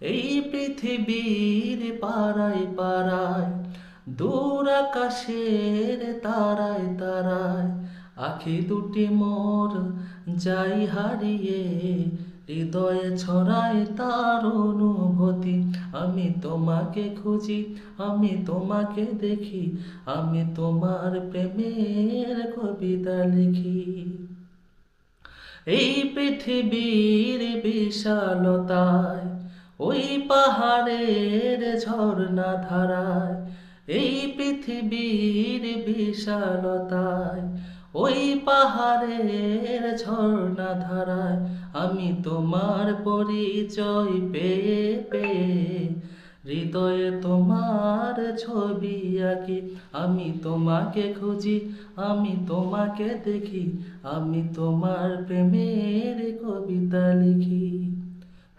এই পৃথিবীর পাড়ায় পাড়ায়, দূর আকাশের তারায় তারায়, আখি দুটি মোর যাই হারিয়ে, হৃদয়ে ছড়ায় তার অনুভূতি। আমি তোমাকে খুঁজি, আমি তোমাকে দেখি, আমি তোমার প্রেমের কবিতা লিখি। এই পৃথিবীর বিশালতায় ওই পাহাড়ের ঝর্ণা ধারায়, এই পৃথিবীর বিশালতায়, ওই পাহাড়ের ঝর্ণা ধারায় আমি তোমার পরিচয় পেয়ে পেয়ে, হৃদয়ে তোমার ছবি আঁকি, আমি তোমাকে খুঁজি, আমি তোমাকে দেখি, আমি তোমার প্রেমের কবিতা লিখি।